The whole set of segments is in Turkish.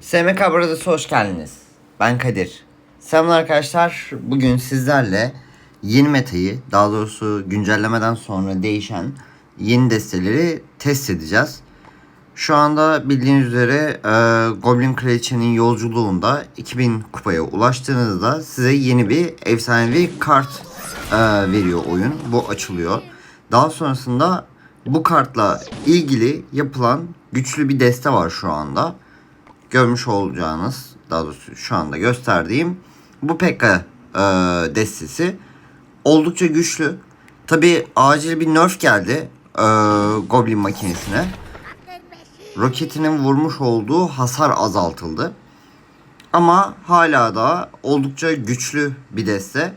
SMK Brothers'a hoş geldiniz. Ben Kadir. Selam arkadaşlar. Bugün sizlerle yeni metayı, daha doğrusu güncellemeden sonra değişen yeni desteleri test edeceğiz. Şu anda bildiğiniz üzere e, Goblin Kraliçenin yolculuğunda 2000 kupaya ulaştığınızda size yeni bir efsanevi kart e, veriyor oyun. Bu açılıyor. Daha sonrasında bu kartla ilgili yapılan güçlü bir deste var şu anda görmüş olacağınız daha doğrusu şu anda gösterdiğim bu Pekka e, destesi oldukça güçlü. Tabi acil bir nerf geldi e, Goblin makinesine. Roketinin vurmuş olduğu hasar azaltıldı. Ama hala da oldukça güçlü bir deste.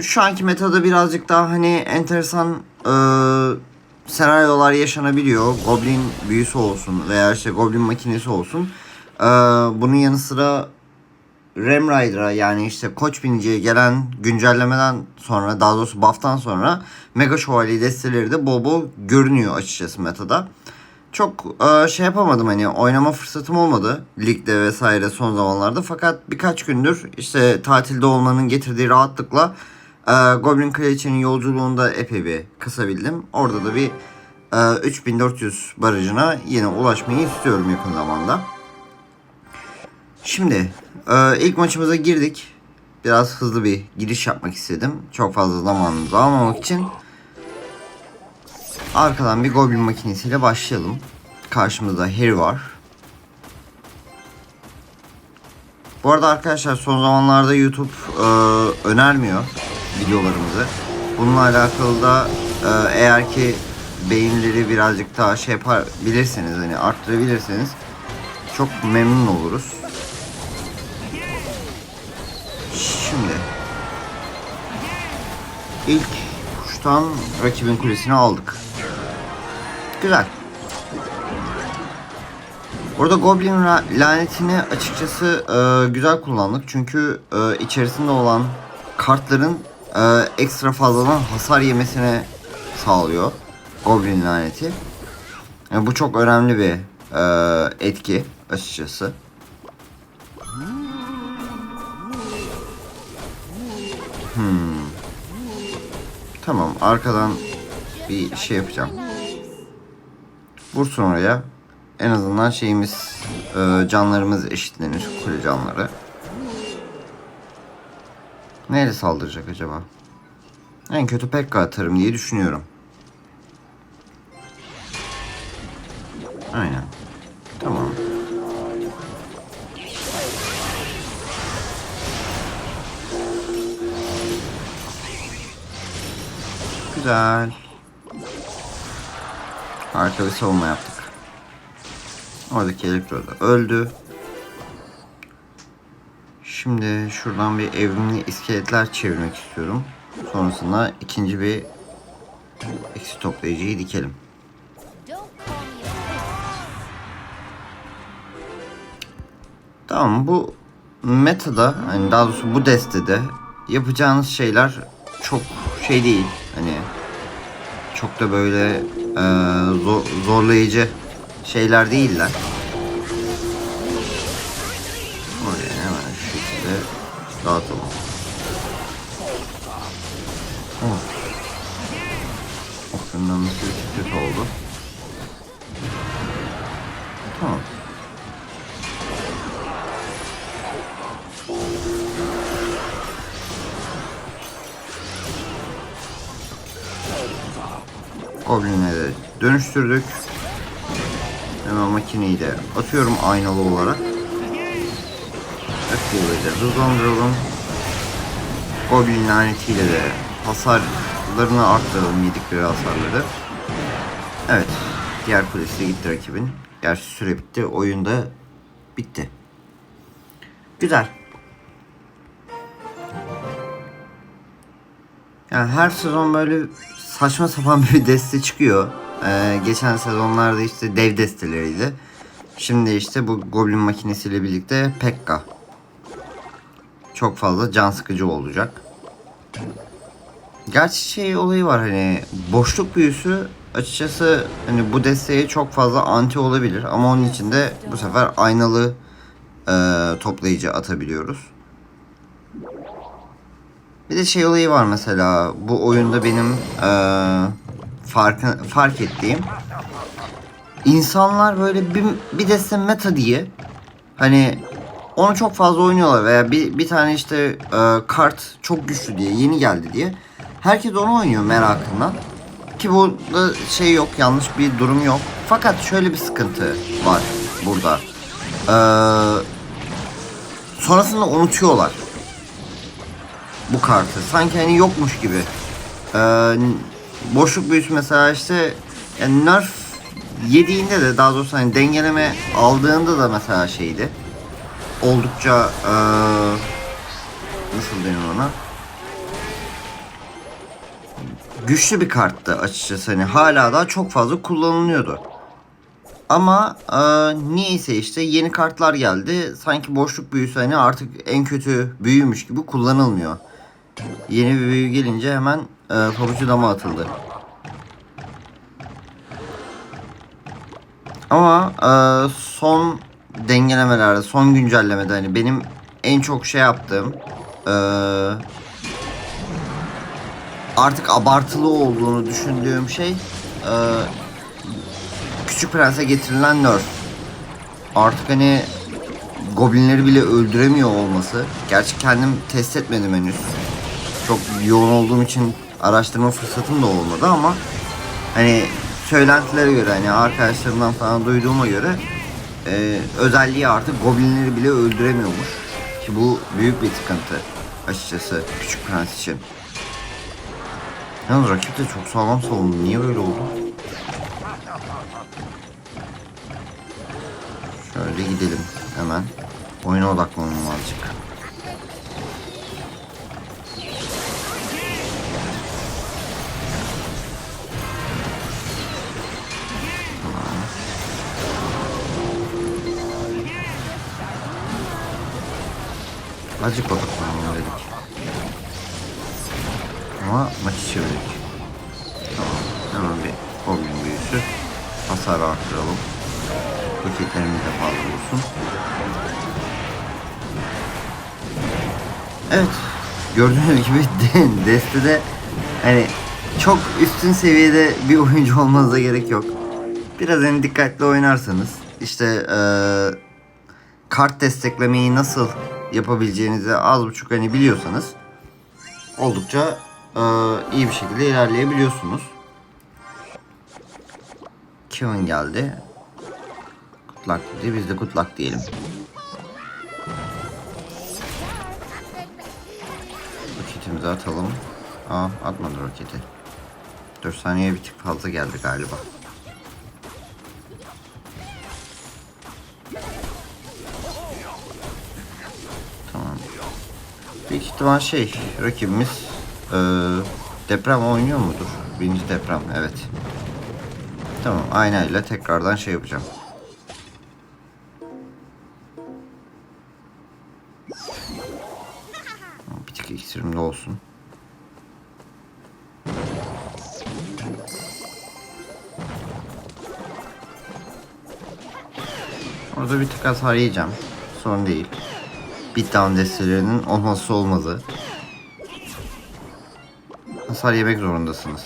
Şu anki metada birazcık daha hani enteresan e, senaryolar yaşanabiliyor. Goblin büyüsü olsun veya işte Goblin makinesi olsun. Ee, bunun yanı sıra Rem Rider'a yani işte Koç biniciye gelen güncellemeden sonra daha doğrusu buff'tan sonra Mega Şövalye desteleri de bol bol görünüyor açıkçası metada. Çok e, şey yapamadım hani oynama fırsatım olmadı ligde vesaire son zamanlarda fakat birkaç gündür işte tatilde olmanın getirdiği rahatlıkla e, Goblin Kraliçenin yolculuğunda epey bir kısabildim. Orada da bir e, 3400 barajına yine ulaşmayı istiyorum yakın zamanda. Şimdi e, ilk maçımıza girdik. Biraz hızlı bir giriş yapmak istedim. Çok fazla zamanınızı almamak için. Arkadan bir Goblin makinesiyle başlayalım. Karşımızda Harry var. Bu arada arkadaşlar son zamanlarda YouTube e, önermiyor videolarımızı. Bununla alakalı da e, eğer ki beğenileri birazcık daha şey yapabilirseniz hani arttırabilirseniz çok memnun oluruz. Şimdi ilk kuştan rakibin kulesini aldık. Güzel. Burada Goblin lanetini açıkçası e, güzel kullandık. Çünkü e, içerisinde olan kartların e, ekstra fazladan hasar yemesine sağlıyor. Goblin laneti. Yani bu çok önemli bir e, etki açıkçası. Tamam arkadan bir şey yapacağım. Vursun oraya. En azından şeyimiz e, canlarımız eşitlenir kule canları. Neyle saldıracak acaba? En kötü Pekka atarım diye düşünüyorum. Aynen. Güzel. Harika bir savunma yaptık. Oradaki elektro da öldü. Şimdi şuradan bir evrimli iskeletler çevirmek istiyorum. Sonrasında ikinci bir eksi toplayıcıyı dikelim. Tamam bu metada hani daha doğrusu bu destede yapacağınız şeyler çok şey değil. Hani çok da böyle e, zor- zorlayıcı şeyler değiller. Oraya hemen şu şekilde dağıtalım. Goblin'e de dönüştürdük. Hemen makineyi de atıyorum aynalı olarak. Akıllıca hızlandıralım. Goblin lanetiyle de hasarlarını arttıralım yedikleri hasarları. Evet. Diğer kulesi gitti rakibin. Gerçi süre bitti. Oyun da bitti. Güzel. Yani her sezon böyle saçma sapan bir deste çıkıyor. Ee, geçen sezonlarda işte dev desteleriydi. Şimdi işte bu Goblin makinesiyle birlikte Pekka. Çok fazla can sıkıcı olacak. Gerçi şey olayı var hani boşluk büyüsü açıkçası hani bu desteğe çok fazla anti olabilir ama onun için de bu sefer aynalı e, toplayıcı atabiliyoruz. Bir de şey olayı var mesela. Bu oyunda benim e, farkı, fark ettiğim insanlar böyle bir, bir deste meta diye hani onu çok fazla oynuyorlar veya bir, bir tane işte e, kart çok güçlü diye yeni geldi diye herkes onu oynuyor merakından. Ki burada şey yok yanlış bir durum yok. Fakat şöyle bir sıkıntı var burada. Ee, sonrasında unutuyorlar bu kartı sanki hani yokmuş gibi Ee, boşluk büyüsü mesela işte yani nerf yediğinde de daha doğrusu hani dengeleme aldığında da mesela şeydi oldukça eee, nasıl denir ona güçlü bir karttı açıkçası hani hala daha çok fazla kullanılıyordu. Ama eee niyeyse işte yeni kartlar geldi. Sanki boşluk büyüsü hani artık en kötü büyüymüş gibi kullanılmıyor. Yeni bir büyü gelince hemen eee pabucu dama atıldı. Ama eee, son dengelemelerde, son güncellemede hani benim en çok şey yaptığım eee, artık abartılı olduğunu düşündüğüm şey eee, Küçük Prens'e getirilen nerf. Artık hani goblinleri bile öldüremiyor olması. Gerçi kendim test etmedim henüz. Çok yoğun olduğum için araştırma fırsatım da olmadı ama hani söylentilere göre hani arkadaşlarımdan falan duyduğuma göre e, özelliği artık goblinleri bile öldüremiyormuş. Ki bu büyük bir sıkıntı açıkçası Küçük Prens için. Yalnız rakip de çok sağlam savundu. Niye böyle oldu? Şöyle gidelim hemen. Oyuna odaklanalım azıcık. Azıcık odaklanalım dedik. Ama maçı çevirdik. Tamam. Hemen bir goblin büyüsü. Hasar arttıralım. Paketlerimiz de fazla olsun. Evet. Gördüğünüz gibi de- destede hani çok üstün seviyede bir oyuncu olmanıza gerek yok. Biraz hani dikkatli oynarsanız işte eee, kart desteklemeyi nasıl yapabileceğinizi az buçuk hani biliyorsanız oldukça eee, iyi bir şekilde ilerleyebiliyorsunuz. Kevin geldi. Luck dedi. Biz de luck diyelim. Roketimizi atalım. Aa atmadı roketi. 4 saniye bir tık fazla geldi galiba. Büyük ihtimal şey rakibimiz eee, deprem oynuyor mudur? Birinci deprem evet. Tamam aynayla tekrardan şey yapacağım. Bir tık iksirimde olsun. Orada bir tık hasar yiyeceğim. Sorun değil. Beatdown destelerinin olmazsa olmazı. Hasar yemek zorundasınız.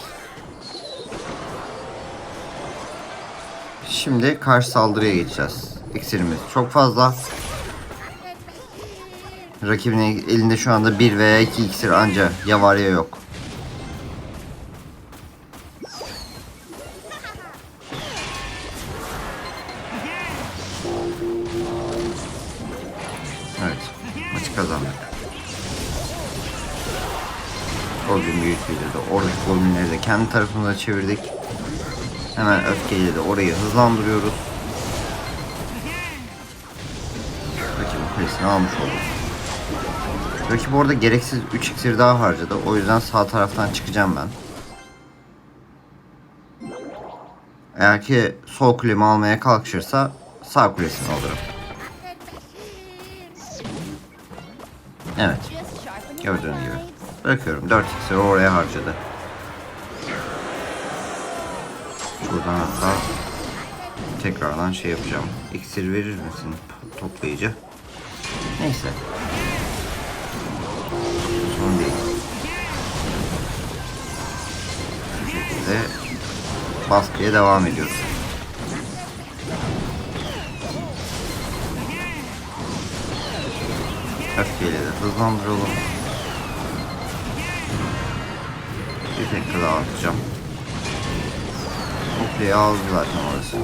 Şimdi karşı saldırıya geçeceğiz. İksirimiz çok fazla. Rakibin elinde şu anda bir veya iki iksir anca ya var ya yok. Kendi tarafımıza çevirdik. Hemen öfkeyle de orayı hızlandırıyoruz. Rakibin kulesini almış olduk. Rakip orada gereksiz 3 iksir daha harcadı. O yüzden sağ taraftan çıkacağım ben. Eğer ki sol kulemi almaya kalkışırsa sağ kulesini alırım. Evet. Gördüğünüz gibi. Bırakıyorum. 4 iksiri oraya harcadı. Buradan hatta tekrardan şey yapacağım. İksir verir misin toplayıcı? Neyse. Sorun değil. Bu şekilde baskıya devam ediyoruz. Öfkeyle de hızlandıralım. Bir tek atacağım. Okey aldı zaten orası.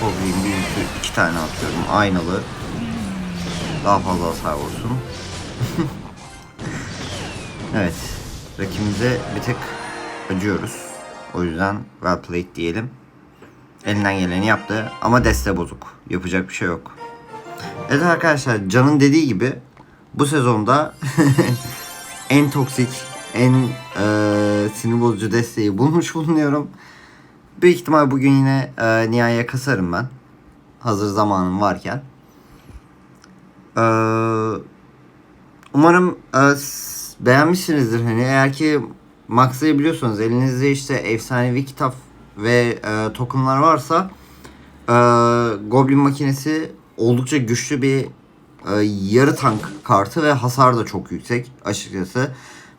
Goblin büyüsü iki tane atıyorum. Aynalı. Daha fazla hasar vursun. evet. Rakibimize bir tık acıyoruz. O yüzden well played diyelim. Elinden geleni yaptı ama deste bozuk. Yapacak bir şey yok. Evet arkadaşlar Can'ın dediği gibi bu sezonda en toksik, en eee sinir bozucu desteği bulmuş bulunuyorum. Büyük ihtimal bugün yine eee Nihayet'e kasarım ben. Hazır zamanım varken. Eee, umarım s- beğenmişsinizdir. Hani eğer ki maxlayabiliyorsanız elinizde işte efsanevi kitap ve eee tokenlar varsa eee, Goblin makinesi oldukça güçlü bir e, yarı tank kartı ve hasar da çok yüksek açıkçası.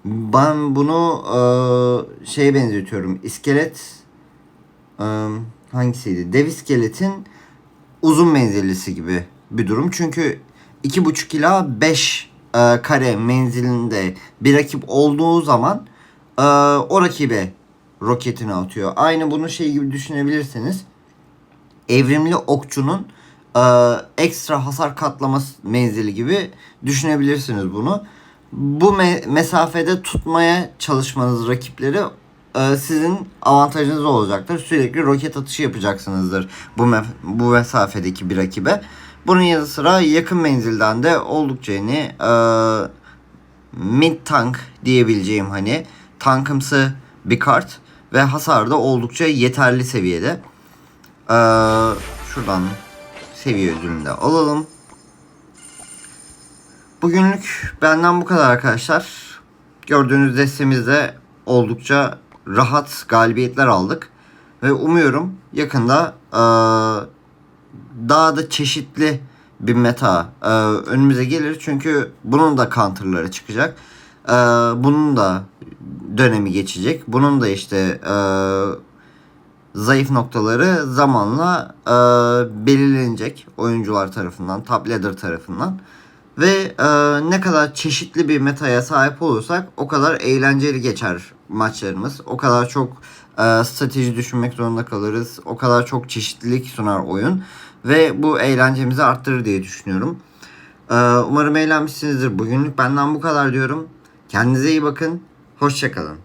Ben bunu e, şeye benzetiyorum. İskelet e, hangisiydi? Dev iskeletin uzun menzillisi gibi bir durum. Çünkü 2.5 ila 5 e, kare menzilinde bir rakip olduğu zaman e, o rakibe roketini atıyor. Aynı bunu şey gibi düşünebilirsiniz evrimli okçunun e, ekstra hasar katlaması menzili gibi düşünebilirsiniz bunu. Bu me- mesafede tutmaya çalışmanız rakipleri e, sizin avantajınız olacaktır. Sürekli roket atışı yapacaksınızdır bu me- bu mesafedeki bir rakibe. Bunun yanı sıra yakın menzilden de oldukça yeni e, mid tank diyebileceğim hani tankımsı bir kart ve hasar da oldukça yeterli seviyede. Ee, şuradan seviye ödülünü de alalım. Bugünlük benden bu kadar arkadaşlar. Gördüğünüz destemizde oldukça rahat galibiyetler aldık. Ve umuyorum yakında ee, daha da çeşitli bir meta ee, önümüze gelir. Çünkü bunun da counterları çıkacak. Ee, bunun da dönemi geçecek. Bunun da işte ee, zayıf noktaları zamanla e, belirlenecek oyuncular tarafından, top ladder tarafından. Ve e, ne kadar çeşitli bir metaya sahip olursak o kadar eğlenceli geçer maçlarımız. O kadar çok e, strateji düşünmek zorunda kalırız. O kadar çok çeşitlilik sunar oyun. Ve bu eğlencemizi arttırır diye düşünüyorum. E, umarım eğlenmişsinizdir. Bugünlük benden bu kadar diyorum. Kendinize iyi bakın. Hoşçakalın.